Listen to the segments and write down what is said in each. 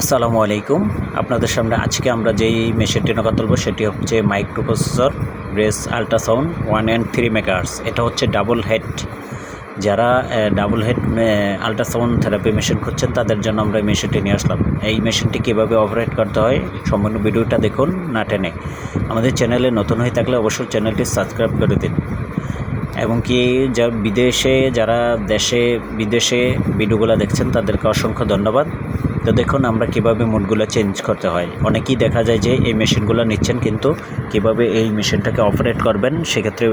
আসসালামু আলাইকুম। আপনাদের সামনে আজকে আমরা যেই মেশিনটি নকা তুলবো, সেটি হচ্ছে micro processor brace ultrasound one and three megahertz এটা হচ্ছে ডাবল হেড। যারা double head ultrasound therapy machine খুঁজছেন, তাদের জন্য আমরা এই মেশিনটি নিয়ে আসলাম। এই মেশিনটি কীভাবে অপারেট করতে হয়, সম্পূর্ণ ভিডিওটা দেখুন না টেনে। আমাদের চ্যানেলে নতুন হয়ে থাকলে অবশ্যই চ্যানেলটি সাবস্ক্রাইব করে দিন। এবং কি, যা বিদেশে, যারা দেশে, বিদেশে ভিডিওগুলো দেখছেন, তাদেরকে অসংখ্য ধন্যবাদ। তো দেখুন, আমরা কীভাবে মোডগুলো চেঞ্জ করতে হয়। অনেকেই দেখা যায় যে এই মেশিনগুলো নিচ্ছেন, কিন্তু কীভাবে এই মেশিনটাকে অপারেট করবেন, সেক্ষেত্রে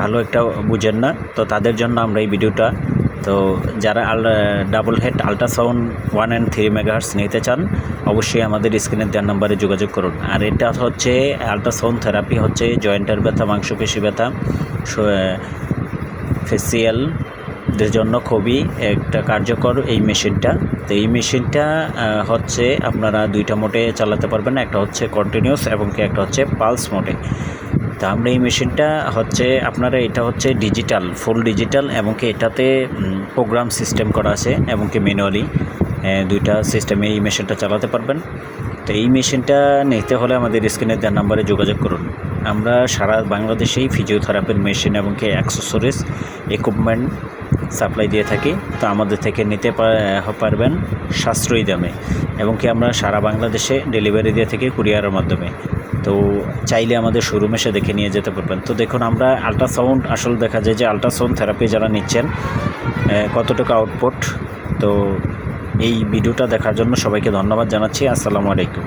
ভালো একটা বুঝেন না। তো তাদের জন্য আমরা এই ভিডিওটা, তো যারা আল double head ultrasound one and three megahertz নিতে চান, অবশ্যই আমাদের স্ক্রিনের দেওয়ার নাম্বারে যোগাযোগ করুন। আর এটা হচ্ছে আল্ট্রাসাউন্ড থেরাপি হচ্ছে জয়েন্টের ব্যথা, মাংসপেশি ব্যথা ফেসিয়ালদের জন্য খুবই একটা কার্যকর এই মেশিনটা। তো এই মেশিনটা হচ্ছে আপনারা দুইটা মোটে চালাতে পারবেন। একটা হচ্ছে কন্টিনিউস এবং কি একটা হচ্ছে পালস মোটে তা আমরা এই মেশিনটা হচ্ছে আপনারা এটা হচ্ছে ডিজিটাল ফুল ডিজিটাল এবং কি এটাতে প্রোগ্রাম সিস্টেম করা আছে এবং কি ম্যানুয়ালি দুইটা সিস্টেমে এই মেশিনটা চালাতে পারবেন। তো এই মেশিনটা নিতে হলে আমাদের স্ক্রিনে দেওয়ার নাম্বারে যোগাযোগ করুন। আমরা সারা বাংলাদেশেই ফিজিওথেরাপির মেশিন এবং কি অ্যাক্সেসরিজ ইকুইপমেন্ট সাপ্লাই দিয়ে থাকি। তো আমাদের থেকে নিতে পারবেন সাশ্রয়ী দামে এবং কি আমরা সারা বাংলাদেশে ডেলিভারি দিয়ে থাকি কুরিয়ারের মাধ্যমে। তো চাইলে আমাদের শোরুমে এসে দেখে নিয়ে যেতে পারবেন। তো দেখুন, আমরা আল্ট্রাসাউন্ড আসলে দেখা যায় যে আল্ট্রাসাউন্ড থেরাপি যারা নিচ্ছেন কতটুকু আউটপুট তো এই ভিডিওটা দেখার জন্য সবাইকে ধন্যবাদ জানাচ্ছি। আসসালামু আলাইকুম।